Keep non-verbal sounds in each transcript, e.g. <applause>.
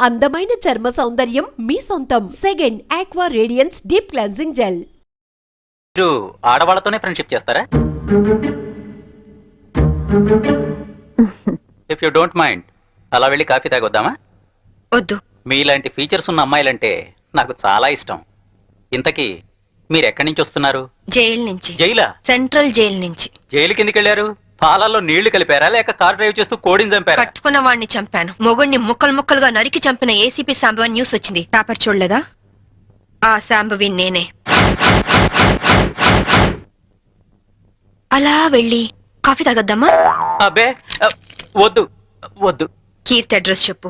అందమైన చర్మ సౌందర్యం మీ సొంతం. Second aqua radiance deep cleansing gel మీరు ఆడవాళ్ళతోనే ఫ్రెండ్షిప్ చేస్తారా? ఇఫ్ యూ డోంట్ మైండ్ అలా వెళ్ళి కాఫీ తాగొద్దామా? వద్దు. మీలాంటి ఫీచర్స్ ఉన్న అమ్మాయిలంటే నాకు చాలా ఇష్టం. ఇంతకీ మీరు ఎక్కడి నుంచి వస్తున్నారు? జైలు నుంచి. జైలా? సెంట్రల్ జైలు నుంచి. జైలుకి ఎందుకు వెళ్ళారు పాలల్లో నీళ్ళు కలిపారా? లేక కార్ డ్రైవ్ చేస్తూ కోడిని చంపారా? కట్టుకున్న వాడిని చంపాను. మొగుడిని ముక్కలు ముక్కలుగా నరికి చంపిన ఏసీపీ శాంబవి న్యూస్ వచ్చింది. పేపర్ చూడలేదా? ఆ శాంబవి నేనే. అలా వెళ్ళి కాఫీ తాగొద్దామా అబ్బే అ, వద్దు వద్దు. కీర్తి అడ్రస్ చెప్పు.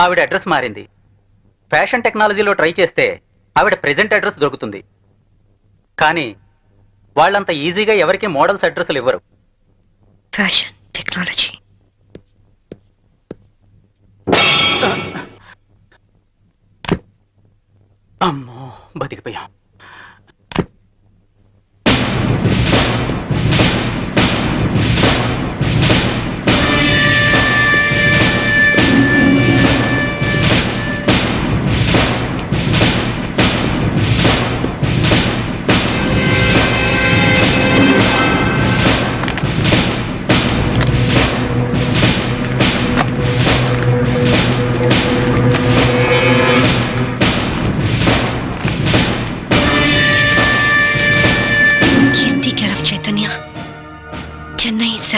ఆవిడ అడ్రస్ మారింది. ఫ్యాషన్ టెక్నాలజీలో ట్రై చేస్తే ఆవిడ ప్రెజెంట్ అడ్రస్ దొరుకుతుంది. కానీ వాళ్ళంత ఈజీగా ఎవరికి మోడల్స్ అడ్రస్లు ఇవ్వరు. ఫ్యాషన్ టెక్నాలజీ అమ్మో బతికిపోయాం.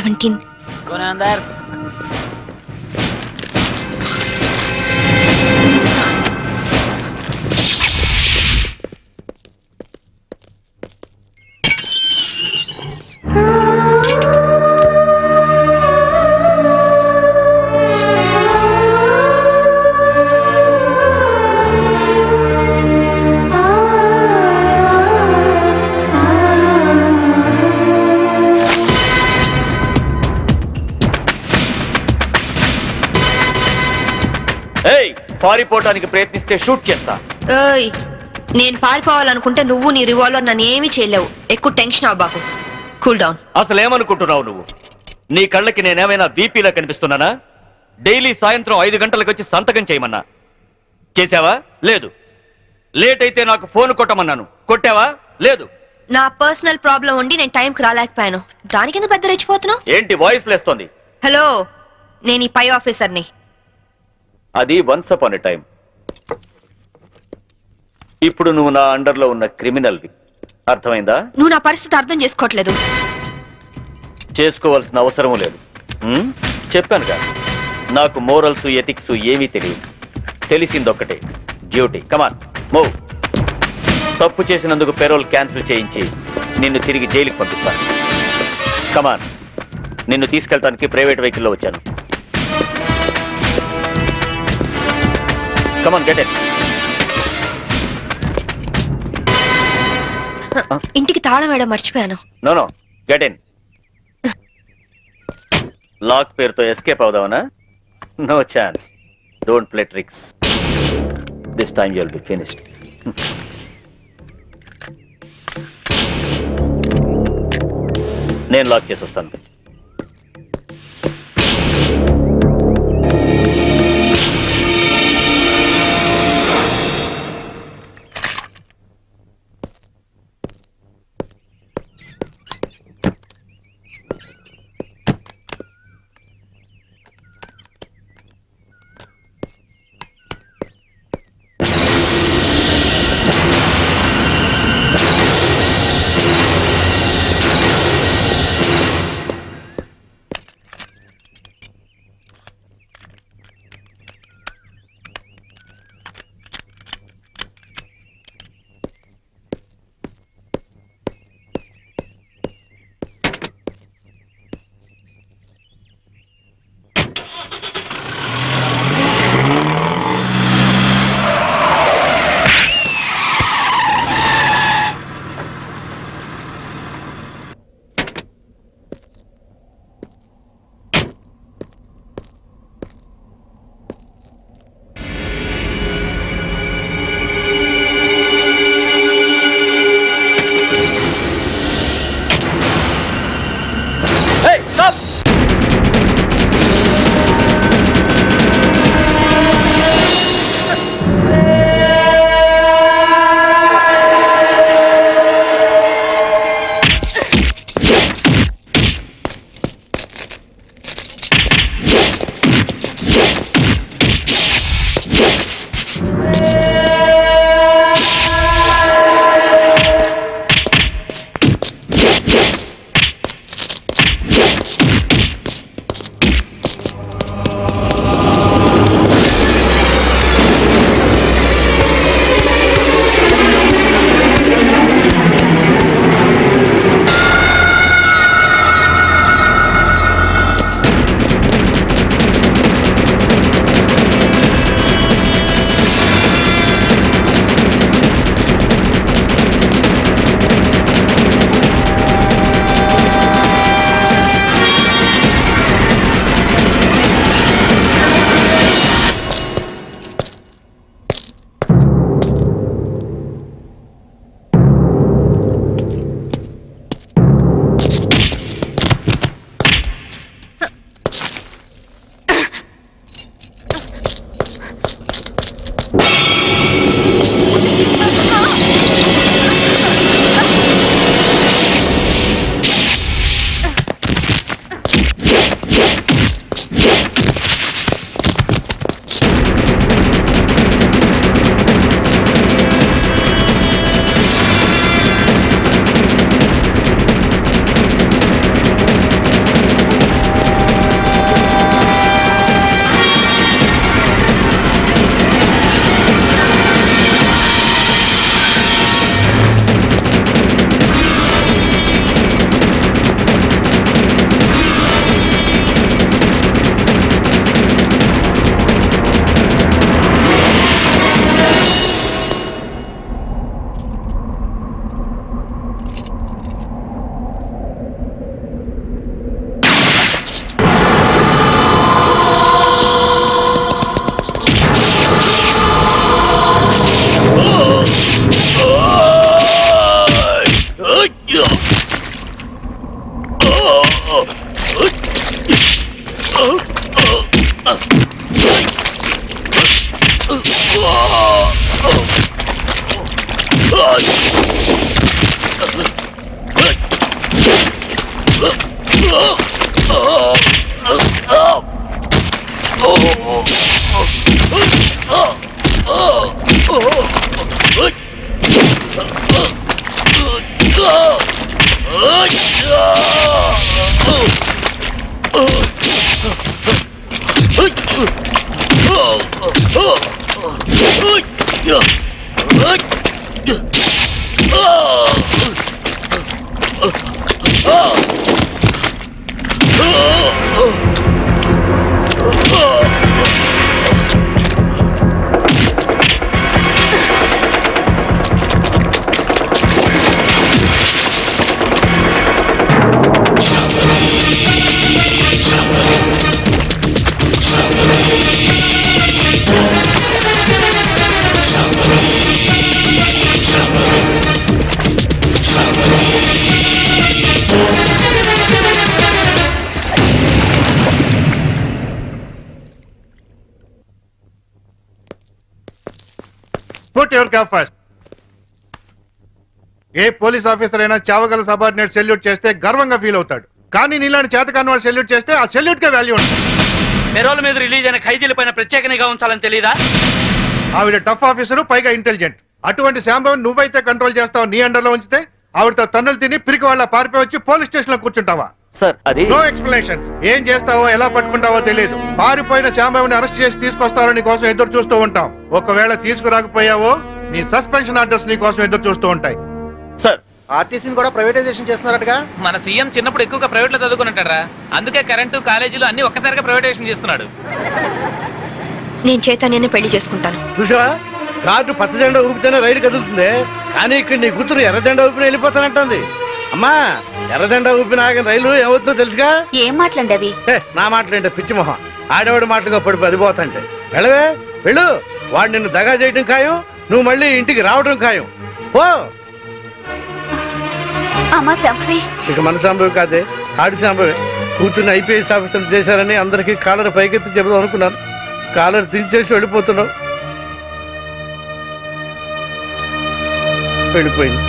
చెన్నై సెవెంటీన్ ఏయ్ పారిపోవటానికి ప్రయత్నిస్తే షూట్ చేస్తా. ఏయ్ నేను పారిపోవాలనుకుంటే నువ్వు నీ రివాల్వర్ నన్ను ఏమీ చేయలేవు. ఎక్కువ టెన్షన్ అవ్వబాకు కూల్ డౌన్. అసలు ఏమనుకుంటున్నావు నువ్వు? నీ కళ్ళకి నేనేమైనా బీపీలా కనిపిస్తున్నానా? డైలీ సాయంత్రం ఐదు గంటలకు వచ్చి సంతకం చేయమన్నా. చేసావా లేదు. లేట్ అయితే నాకు ఫోన్ కొట్టమన్నాను. కొట్టావా? లేదు. నా పర్సనల్ ప్రాబ్లం ఉండి నేను టైంకి రాలేకపోయాను. దానికి పెద్ద రెచ్చిపోతున్నావు? ఏంటి వాయిస్ లేస్తోంది? హలో నేను ఈ పై ఆఫీసర్ని. అది వన్స్ అపాన్ ఎ టైం. ఇప్పుడు నువ్వు నా అండర్లో ఉన్న క్రిమినల్వి. అర్థమైందా? నువ్వు నా పరిస్థితి అర్థం చేసుకోవట్లేదు. చేసుకోవాల్సిన అవసరం లేదు. ఉమ్, చెప్పానుగా నాకు మోరల్స్ ఎథిక్స్ ఏమీ తెలియదు. తెలిసిందొక్కటే. డ్యూటీ. కమాన్ మూవ్ తప్పు చేసినందుకు పెరోల్ క్యాన్సిల్ చేయించి నిన్ను తిరిగి జైలుకి పంపిస్తాను. కమాన్ నిన్ను తీసుకెళ్ళటానికి ప్రైవేట్ వెహికల్లో వచ్చాను. కమాన్ గెట్ ఇట్ ఇంటికి తాళం వేయడం మర్చిపోయాను. No no get in lock పేరుతో escape అవుదామనా? No chance don't play tricks this time you'll be finished నేను లాక్ చేసి వస్తాను. Oh. Cop first a police officer అయినా చావగల సబార్డినేట్ సెల్యూట్ చేస్తే గర్వంగా ఫీల్ అవుతాడు. కానీ నీలాంటి చేతకాని వాడు సెల్యూట్ చేస్తే ఆ సెల్యూట్ కే వాల్యూ ఉంటుంది. పెరోల్ మీద రిలీజ్ అయిన ఖైదీల పైన ప్రత్యేక నిఘా ఉంచాలని తెలీదా? ఆవిడ టఫ్ ఆఫీసర్ పైగా ఇంటెలిజెంట్. అటువంటి శాంభవి నువ్వైతే కంట్రోల్ చేస్తావు నీ అండర్లో ఉంచితే ఆవిడతో తన్నులు తిని పిరికి వాళ్ళ పారిపోయి వచ్చి పోలీస్ స్టేషన్లో కూర్చుంటావా? సార్ అది నో ఎక్స్ప్లెనేషన్స్ ఏం చేస్తావో ఎలా పట్టుకుంటావో తెలియదు పారిపోయిన శాంభవిని అరెస్ట్ చేసి తీసుకొస్తారని కోసం ఎదురు చూస్తూ ఉంటాం. ఒకవేళ తీసుకురాకపోయావో నీ సస్పెన్షన్ ఆర్డర్స్ నీ కోసం ఎదురు చూస్తూ ఉంటాయి. సార్. ఆర్టీసీని కూడా ప్రైవేటైజేషన్ చేస్తున్నారటగా? మన సీఎం చిన్నప్పుడు ఎక్కువగా ప్రైవేట్లో చదువుకున్నట్టారా అందుకే కరెంటు కాలేజీలు అన్ని ఒక్కసారిగా ప్రైవేటైజేషన్ చేస్తున్నాడు. నేను చైతన్యాన్ని పెళ్ళి చేసుకుంటాను. చూసావా? కార్డు పచ్చ జెండా ఊపితేనే రైలు కదులుతుంది. కానీ ఇక్కడ నీ కూతురు ఎర్ర జెండా ఊపిన వెళ్ళిపోతానంటుంది. అమ్మా ఎర్ర జెండా ఊపిన ఆగిన రైలు ఏమవుతుందో తెలుసుగా? ఏం మాట్లాడి అవి? నా మాటలేంటే పిచ్చి మొహం. ఆడవాడి మాటలుగా పడిపోయి అది పోతాంటే. వెళ్ళవే వెళ్ళు. వాడు నిన్ను దగా చేయడం ఖాయం. నువ్వు మళ్ళీ ఇంటికి రావడం ఖాయం. అమ్మా శంభవి ఇక మన సంభవి కాదే ఆడి సంభవి కూతుర్ని ఐపీఎస్ ఆఫీసర్ చేశారని అందరికీ కాలర్ పైకెత్తి చెబుదాం అనుకున్నాను. కాలర్ దించేసి వెళ్ళిపోతున్నావు. వెళ్ళిపోయింది.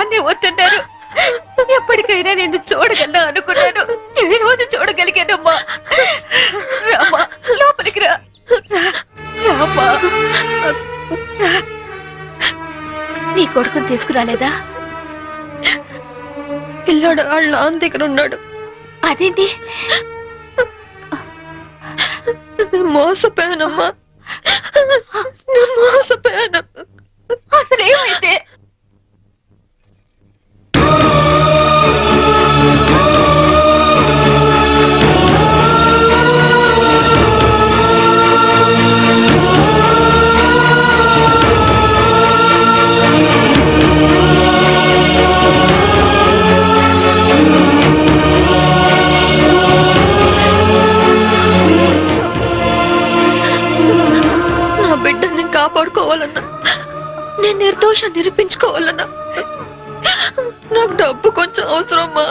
నాన్నే వద్దన్నారు. ఎప్పటికైనా నేను చూడగలను అనుకున్నాను. ఈ రోజు చూడగలిగానమ్మా. రామా లోపలికి రా. రామా. నీ కొడుకుని తీసుకురాలేదా? పిల్లోడు వాళ్ళ నాన్న దగ్గర ఉన్నాడు. అదేంటి? మోసపోయానమ్మా. మోసపోయాను. అసలు కాపాడుకోవాలన్నా. నేను నిర్దోషం నిరూపించుకోవాలన్నా. నాకు డబ్బు కొంచెం అవసరమ్మా.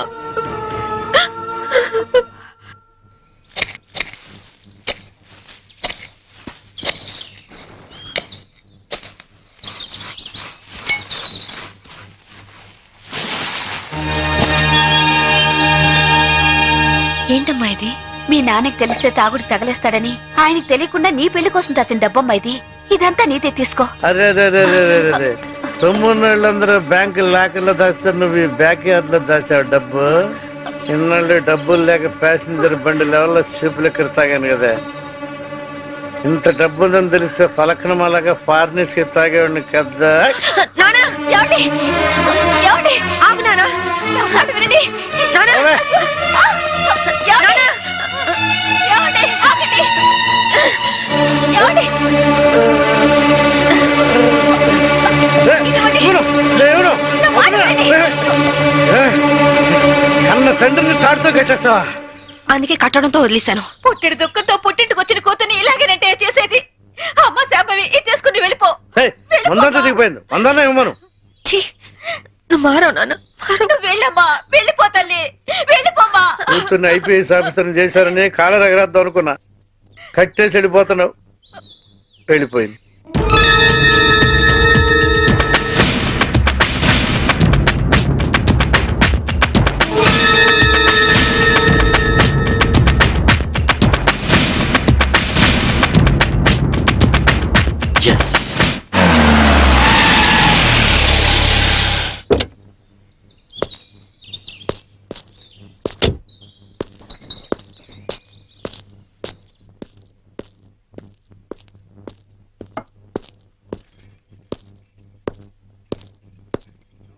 ఏంటమ్మా ఇది? మీ నాన్నకి తెలిస్తే తాగుడు తగలేస్తాడని ఆయనకి తెలియకుండా నీ పెళ్ళి కోసం తెచ్చిన డబ్బమ్మా ఇది? ఇదంతా నీతే తీసుకో. అరే అరే అరే అరే అరే బ్యాంకు లాకర్లో దాస్తారు నువ్వు ఈ బ్యాక్ యార్డ్లో దాచావు డబ్బు. ఇన్నాళ్ళు డబ్బులు లేక ప్యాసింజర్ బండి లెవెల్లో షిప్ లెక్కర తాగాను కదా. ఇంత డబ్బు ఉందని తెలిస్తే పలకనమాలాగా ఫారినర్స్కి తాగేవాడిని కదా. నానా ఏమండి ఏమండి ఆగు నానా. నా మాట వినండి నానా. తండ్రిని తాడుతో కట్టేస్తావా అందుకే కట్టడంతో వదిలేశాను. పుట్టిడి దుఃఖంతో పుట్టింటికి వచ్చిన కూతుని ఇలాగేనంటే చేసేది. అమ్మ శాంభవి ఇది చేసుకుని వెళ్ళిపో. మందంతా దిగిపోయింది. మందన్నా ఇవ్వను ఛీ నువ్వు మారవు నాన్న మారవు. నువ్వు వెళ్ళమ్మా వెళ్ళిపో తల్లి. వెళ్ళిపోమ్మా. కూతుర్ని ఐపీఎస్ ఆఫీసర్ని చేశారని కాలర్ ఎగరేద్దాం అనుకున్నా. కట్టేసి వెళ్ళిపోతున్నావు. వెళ్ళిపోయింది.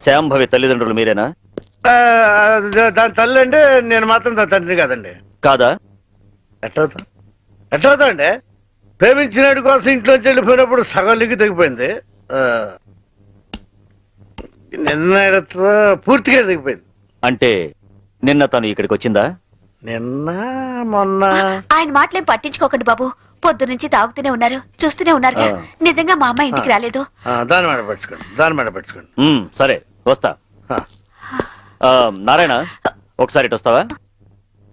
శాంభవి తల్లిదండ్రులు మీరేనా? ఆ, దా- దాని తల్లి అంటే నేను మాత్రం దాని తండ్రి కాదండి. కాదా? ఎట్లవుతా? ఎట్లవుతా అండి ప్రేమించినటి కోసం ఇంట్లోంచి వెళ్ళిపోయినప్పుడు సగం లిగి తెగిపోయింది. ఆ, నిన్న పూర్తిగా తెగిపోయింది. అంటే నిన్న తను ఇక్కడికి వచ్చిందా? నిన్న మొన్న. ఆయన మాటలేం పట్టించుకోకండి బాబు. పొద్దు నుంచి తాగుతూనే ఉన్నారు చూస్తూనే ఉన్నారు. నిజంగా మా అమ్మ ఇంటికి రాలేదు. ఆ, దాని మాట పట్టుకోండి దాని మాట పట్టుకోండి మ్మ్, సరే. వస్తా. ఆ, నారాయణ ఒకసారి ఇటు వస్తావా?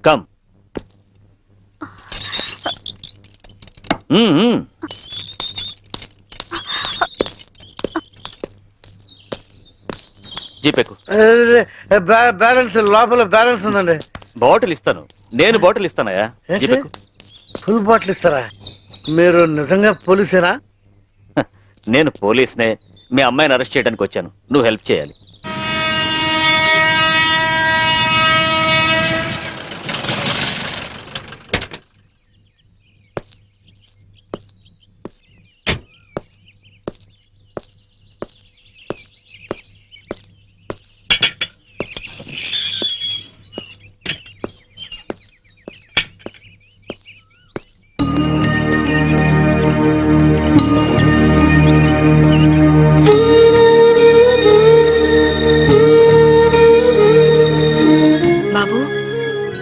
కమ్. మ్మ్, మ్మ్. జీపేకు బ్యా- బ్యాలెన్స్ లోపల బ్యాలెన్స్ ఉందండి. బాటిల్ ఇస్తాను. నేను బాటిల్ ఇస్తానయా ఏంటి? ఫుల్ బాటిల్ ఇస్తారా? మీరు నిజంగా పోలీసేనా? నేను పోలీస్నే. మీ అమ్మాయిని అరెస్ట్ చేయడానికి వచ్చాను. నువ్వు హెల్ప్ చేయాలి.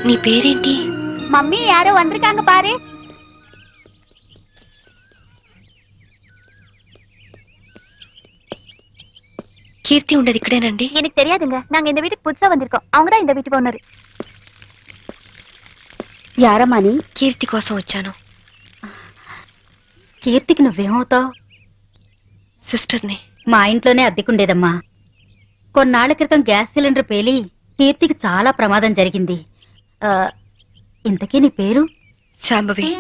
నీ పేరేంటి మమ్మీ యారో వందరికాంగ పారే కీర్తి ఉండదు ఇక్కడేనండి எனக்கு தெரியாதுங்க நாங்க இந்த வீட்டுக்கு புதுசா வந்திருக்கோம் அவங்க தான் இந்த வீட்டுக்கு ஓனர் యారమ్మా అని కీర్తి కోసం వచ్చాను కీర్తికి నువ్వేమవుతావు సిస్టర్ని మా ఇంట్లోనే అద్దెకుండేదమ్మా కొన్నాళ్ల క్రితం గ్యాస్ సిలిండర్ పేలి కీర్తికి చాలా ప్రమాదం జరిగింది ఆ, ఇంతకీ నీ పేరు? శాంభవి.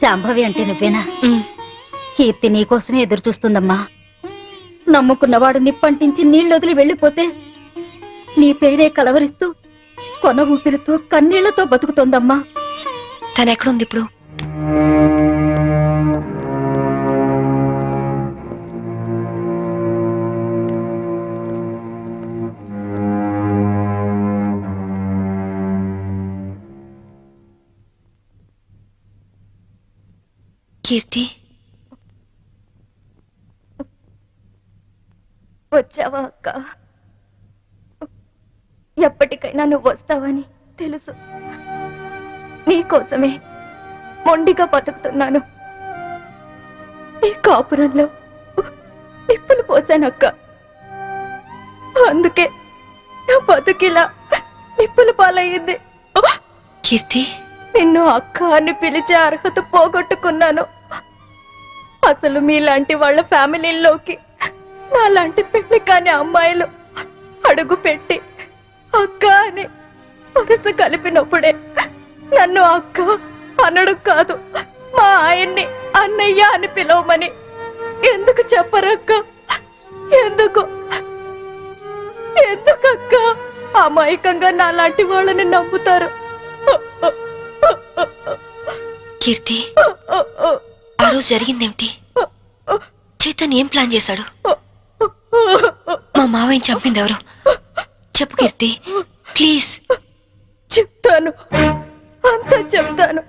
శాంభవి అంటే నువ్వేనా? కీర్తి నీకోసమే ఎదురు చూస్తుందమ్మా. నమ్ముకున్నవాడు నిప్పంటించి నీళ్ళు వదిలి వెళ్ళిపోతే నీ పేరే కలవరిస్తూ కొన ఊపిరితో కన్నీళ్ళతో బతుకుతోందమ్మా. తను ఎక్కడుంది ఇప్పుడు? కీర్తి. వచ్చావా అక్క? ఎప్పటికైనా నువ్వు వస్తావని తెలుసు. నీకోసమే మొండిగా బతుకుతున్నాను. ఈ కాపురంలో నిప్పులు పోసానక్క అందుకే నా బతుకిలా నిప్పులు పాలయ్యింది. కీర్తి. నిన్ను అక్క అని పిలిచే అర్హత పోగొట్టుకున్నాను. అసలు మీలాంటి వాళ్ళ ఫ్యామిలీల్లోకి నాలాంటి పెళ్ళి కాని అమ్మాయిలు అడుగు పెట్టి అక్క అని వరుస కలిపినప్పుడే నన్ను అక్క అనడు కాదు మా ఆయన్ని అన్నయ్య అని పిలవమని. ఎందుకు చెప్పరక్క? ఎందుకు? ఎందుకక్క? అమాయకంగా నాలాంటి వాళ్ళని నమ్ముతారు. కీర్తి ఆ రోజు జరిగిందేమిటి? చేతన్ ఏం ప్లాన్ చేశాడు? మా మావయ్య చంపింది ఎవరు? చెప్పు కీర్తి. ప్లీజ్. చెప్తాను. అంతా చెప్తాను.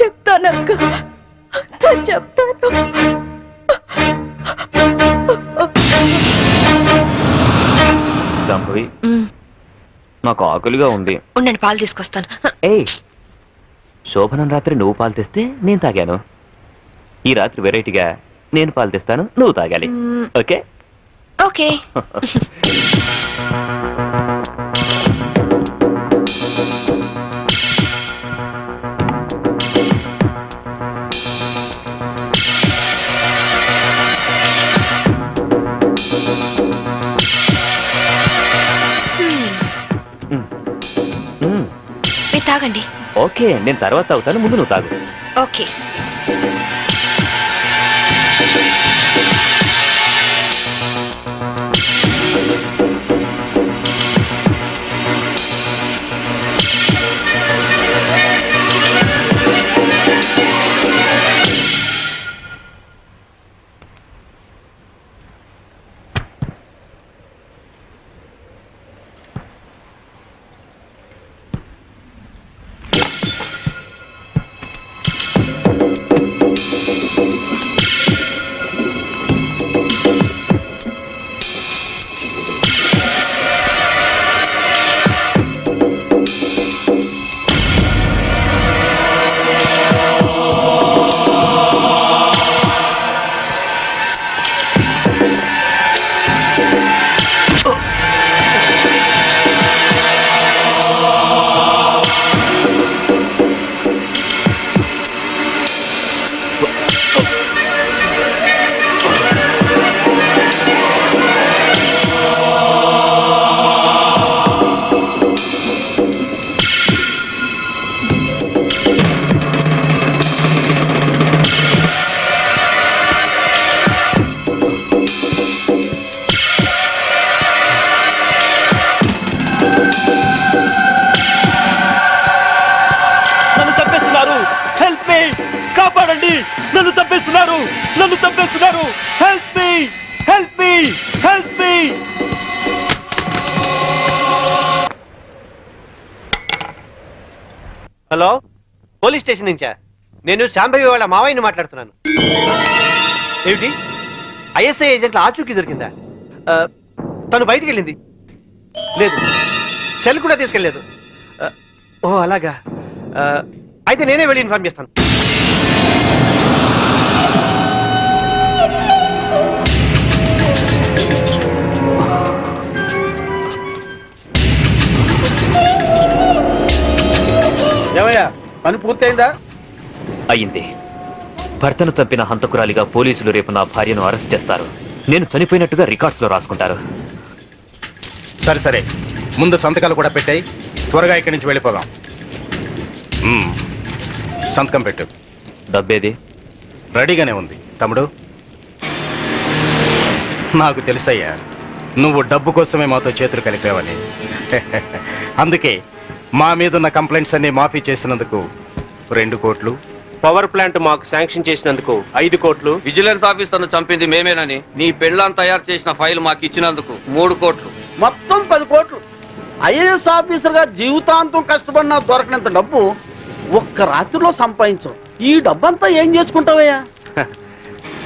చెప్తానక్క అంతా చెప్తాను. సంభవి మ్, నాకు ఆకలిగా ఉంది. ఉండండి పాలు తీసుకొస్తాను. ఏయ్ శోభనం రాత్రి నువ్వు పాలు తెస్తే నేను తాగాను. ఈ రాత్రి వెరైటీగా నేను పాలు తెస్తాను నువ్వు తాగాలి. ఓకే? ఓకే. <laughs> ఓకే నేను తర్వాత తాగుతాను ముందు నువ్వు తాగు. ఓకే. పోలీస్ స్టేషన్ నుంచా? నేను శాంభవి వాళ్ళ మావయ్యని మాట్లాడుతున్నాను. ఏమిటి? ఐఎస్ఐ ఏజెంట్ల ఆచూకీ దొరికిందా? ఆ, తను బయటికి వెళ్ళింది. లేదు. సెల్ కూడా తీసుకెళ్ళలేదు. ఆ, ఓ అలాగా. ఆ, అయితే నేనే వెళ్ళి ఇన్ఫార్మ్ చేస్తాను. ఏమయ్యా? పని పూర్తయిందా? అయింది భర్తను చంపిన హంతకురాలిగా పోలీసులు రేపు నా భార్యను అరెస్ట్ చేస్తారు. నేను చనిపోయినట్టుగా రికార్డ్స్లో రాసుకుంటారు. సరే సరే. ముందు సంతకాలు కూడా పెట్టాయి. త్వరగా ఇక్కడి నుంచి వెళ్ళిపోదాం. మ్మ్. సంతకం పెట్టు. డబ్బేది? రెడీగానే ఉంది. తమ్ముడు? నాకు తెలుసయ్యా నువ్వు డబ్బు కోసమే మాతో చేతులు కలిపావని. <laughs> అందుకే మా మీదున్న కంప్లైంట్స్ అన్ని మాఫీ చేసినందుకు రెండు కోట్లు. పవర్ ప్లాంట్ మాకు శాంక్షన్ చేసినందుకు ఐదు కోట్లు. విజిలెన్స్ ఆఫీసర్ను చంపింది మేమేనని నీ పెళ్ళాన్ తయారు చేసిన ఫైల్ మాకు ఇచ్చినందుకు మూడు కోట్లు. మొత్తం పది కోట్లు. ఐఏఎస్ ఆఫీసర్గా జీవితాంతం కష్టపడినా దొరకనంత డబ్బు ఒక్క రాత్రిలో సంపాదించు ఈ డబ్బంతా ఏం చేసుకుంటావయ్యా? <laughs>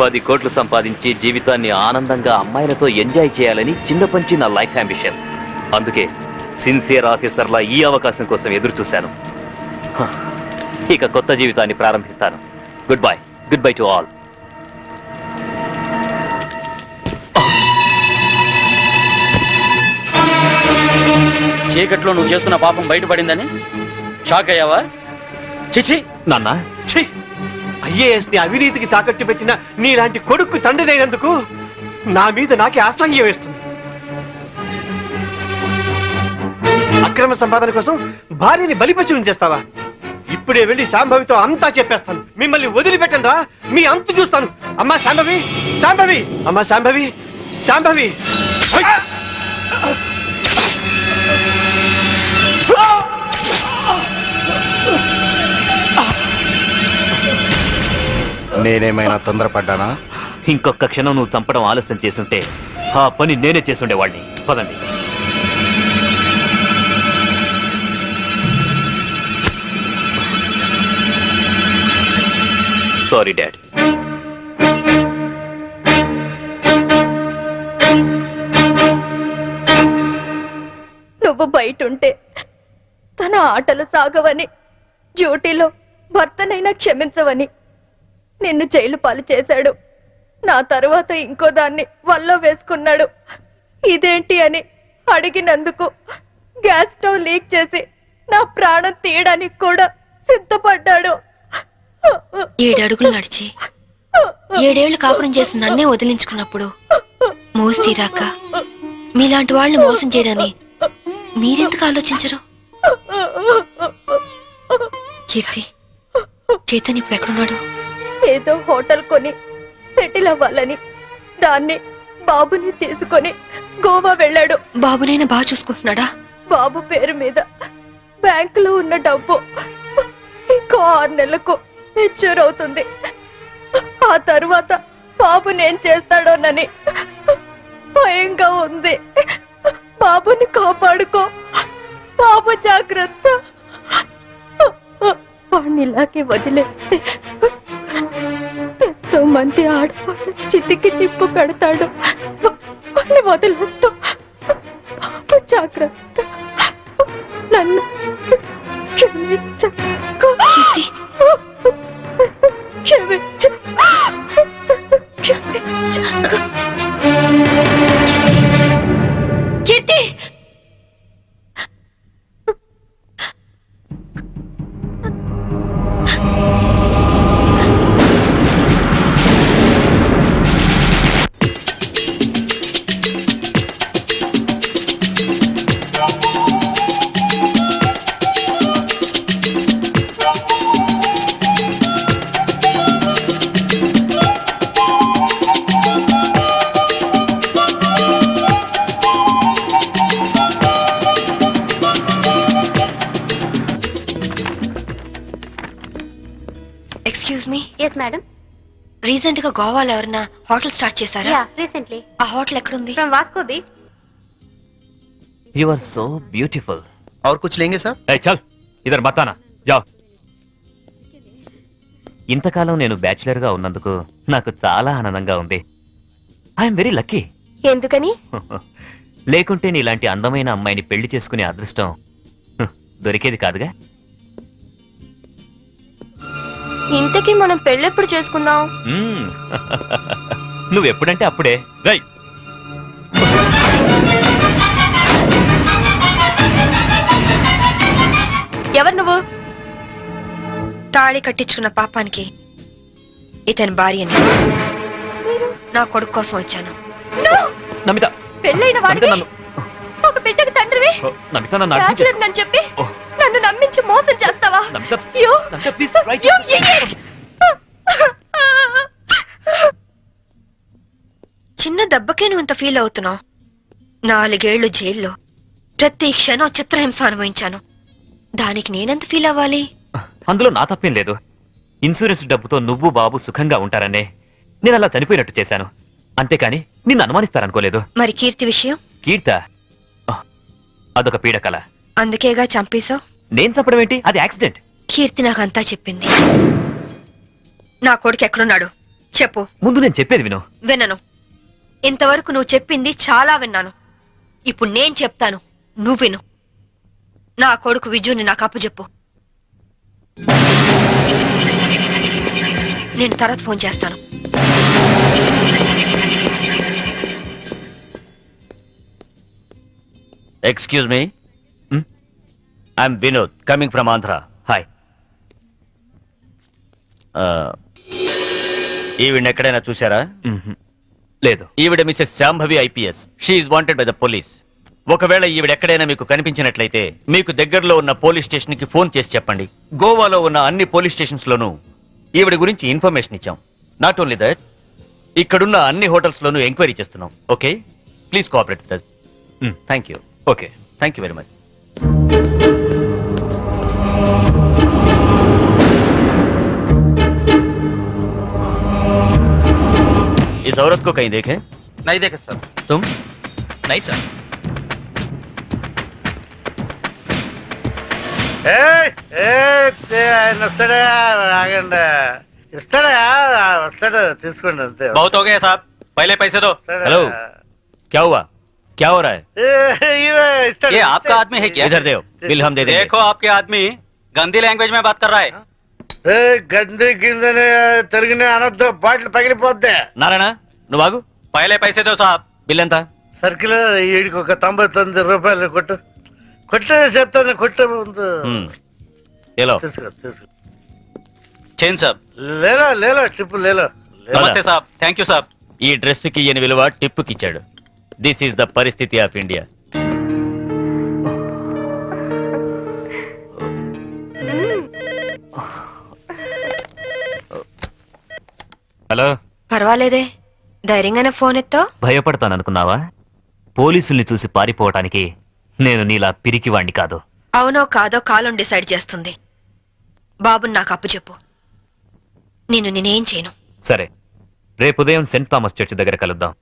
పది కోట్లు సంపాదించి జీవితాన్ని ఆనందంగా అమ్మాయిలతో ఎంజాయ్ చేయాలని చిన్నపంచి నా లైఫ్ అంబిషన్. అందుకే సిన్సియర్ ఆఫీసర్లా ఈ అవకాశం కోసం ఎదురు చూశాను ఇక కొత్త జీవితాన్ని ప్రారంభిస్తాను. Good bye good bye to all చీకట్లో నువ్వు చేస్తున్న పాపం బయటపడిందని? షాక్ అయ్యావా? చిచి! నాన్న. ఛీ! ఐఏఎస్ని అవినీతికి తాకట్టు పెట్టిన నీలాంటి కొడుకు తండ్రినైనందుకు నా మీద నాకే అసహ్యం వేస్తుంది. అక్రమ సంపాదన కోసం భార్యని బలిపశువుని చేస్తావా? ఇప్పుడే వెళ్ళి శాంభవితో అంతా చెప్పేస్తాను. మిమ్మల్ని వదిలిపెట్టండి రా. మీ అంతు చూస్తాను. అమ్మా శాంభవి శాంభవి అమ్మా శాంభవి శాంభవి! నేనేమైనా తొందరపడ్డానా? ఇంకొక క్షణం నువ్వు చంపడం ఆలస్యం చేసుంటే ఆ పని నేనే చేసుండేవాడిని పదండి. Sorry dad. నువ్వు బయటుంటే తన ఆటలు సాగవని డ్యూటీలో భర్తనైనా క్షమించవని నిన్ను జైలు పాలు చేశాడు. నా తరువాత ఇంకో దాన్ని వల్ల వేసుకున్నాడు. ఇదేంటి అని అడిగినందుకు గ్యాస్ స్టవ్ లీక్ చేసి నా ప్రాణం తీయడానికి కూడా సిద్ధపడ్డాడు. ఏడడుగులు నడిచి ఏడేళ్ళు కాపురం చేసి నన్నే వదిలించుకున్నప్పుడు మోసి తీరాక మీలాంటి వాళ్ళని మోసం చేయడని మీరెందుకు ఆలోచించరు? కీర్తి చైతన్య ఇప్పుడు ఎక్కడున్నాడు? ఏదో హోటల్ కొని సెటిల్ అవ్వాలని దాన్ని బాబుని తీసుకొని గోవా వెళ్ళాడు. బాబునైనా బాగా చూసుకుంటున్నాడా? బాబు పేరు మీద బ్యాంకులో ఉన్న డబ్బు ఇంకో ఆరు నెలలకు మెచ్యూర్ అవుతుంది ఆ తరువాత బాబునేం చేస్తాడోనని భయంగా ఉంది. బాబుని కాపాడుకో. బాబు జాగ్రత్త. వాడిని ఇలాగే వదిలేస్తే ఎంతో మంది ఆడవాళ్ళు చితికి నిప్పు పెడతాడు వాడిని వదిలొద్దు. బాబు జాగ్రత్త. నన్ను ക്ഷമിച്ച ക്ഷമിച്ച ക്ഷമിച്ച గోవాలో ఎవరన్నా హోటల్ స్టార్ట్ చేశారా యా రీసెంట్లీ ఆ హోటల్ ఎక్కడుంది from Vasco beach you are so beautiful और कुछ लेंगे सर ఏ చల్ ఇద్దరు బతానా జా ఇంతకాలం నేను బ్యాచులర్ గా ఉన్నందుకు నాకు చాలా ఆనందంగా ఉంది ఐఎమ్ వెరీ లక్కీ ఎందుకని <laughs> లేకుంటే నీలాంటి అందమైన అమ్మాయిని పెళ్లి చేసుకునే అదృష్టం హ్, దొరికేది కాదుగా ఇంతకీ మనం పెళ్ళెప్పుడు చేసుకుందాం? మ్మ్. నువ్వెప్పుడంటే అప్పుడే. రై ఎవరు నువ్వు? తాళి కట్టించుకున్న పాపానికి ఇతని భార్యని నా కొడుకు కోసం వచ్చాను. నమిత. పెళ్ళైన నమిత నమిత నన్ను అర్థం బ్యాచులర్ చేసుకో. నన్ను చెప్పి నన్ను నమ్మించి మోసం చేస్తావా? Namita You- Namita please try you idiot! చిన్న దెబ్బకే నువ్వు ఇంత ఫీల్ అవుతున్నావు? నాలుగేళ్ళు జైల్లో. ప్రతి క్షణం చిత్రహింస అనుభవించాను. దానికి నేనెంత ఫీల్ అవ్వాలి? అందులో నా తప్పేం లేదు. ఇన్సూరెన్స్ డబ్బుతో నువ్వు బాబు సుఖంగా ఉంటారనే నేను అలా చనిపోయినట్టు చేశాను. అంతేకాని నిన్ను అనుమానిస్తారనుకోలేదు. మరి కీర్తి విషయం? కీర్త? అదొక పీడకల అందుకేగా చంపేశావు? నేను చెప్పడం ఏంటి? అది యాక్సిడెంట్. కీర్తి నాకు అంతా చెప్పింది. నా కొడుకు ఎక్కడున్నాడు? చెప్పు. ముందు నేను చెప్పేది విను. వినను. ఇంతవరకు నువ్వు చెప్పింది చాలా విన్నాను. ఇప్పుడు నేను చెప్తాను. నువ్వు విను. నా కొడుకు విజుని నాకు అప్పచెప్పు నేను తర్వాత ఫోన్ చేస్తాను. Excuse me? I'm Vinod coming from Andhra hi ఈవిడ ఎక్కడైనా చూసారా. లేదు. ఈవిడ Mrs Shambhavi IPS she's wanted by the police ఒకవేళ ఈవిడ ఎక్కడైనా మీకు కనిపించినట్లయితే మీకు దగ్గరలో ఉన్న పోలీస్ స్టేషన్కి ఫోన్ చేసి చెప్పండి. గోవాలో ఉన్న అన్ని పోలీస్ స్టేషన్స్ లోనూ ఈవిడ గురించి ఇన్ఫర్మేషన్ ఇచ్చాం. నాట్ ఓన్లీ దట్ ఇక్కడున్న అన్ని హోటల్స్ లోనూ ఎంక్వైరీ చేస్తున్నాం. Okay please cooperate with. Thank you Okay thank you very much इस औरत को कहीं देखे నై దేఖ సార్ तुम నైస్ సార్ ఏయ్, ఏయ్, ఏ, ఆయన వస్తాడా ఆగండి ఇస్తాడా ఆ, వస్తాడు తీసుకోండి అంతే बहुत हो गया साहब पहले पैसे दो వస్తాడా? हेलो क्या हुआ क्या हो रहा है ఏ, ఇవే, ఇస్తాడు, ये ఇస్తాడు. आपका आदमी है क्या इधर दो बिल हम दे देंगे देखो आपके आदमी गंदी लैंग्वेज में बात कर रहा है ఏ, గంది గిందని తిరిగిన అనొద్దు బాటిల్ పగిలిపోద్ది నారాయణ నువ్వు ఆగు पहले पैसे दो साहब బిల్ ఎంత సర్కిల్ వీడికి ఒక తొంభై తొమ్మిది రూపాయలు కొట్టు కొట్టు చెప్తాను కొట్టు ముందు హ్మ్. ఏలో తీసుకో తీసుకో चेन साहब లేలో లేలో ట్రిప్ లేలో లేలో. नमस्ते साहब थैंक यू साहब ఈ డ్రెస్ కి ఈయన విలువ టిప్పుకి ఇచ్చాడు దిస్ ఈస్ ద పరిస్థితి ఆఫ్ ఇండియా హలో పర్వాలేదే. ధైర్యంగానే ఫోన్ ఎత్తో. భయపడతాననుకున్నావా? పోలీసుల్ని చూసి పారిపోవటానికి నేను నీలా పిరికివాణ్ణి కాదు. అవునో కాదో కాలం డిసైడ్ చేస్తుంది. బాబుని నాకు అప్పు చెప్పు. నేను నేనేం చేయను? సరే. రేపు ఉదయం సెంట్ థామస్ చర్చ్ దగ్గర కలుద్దాం.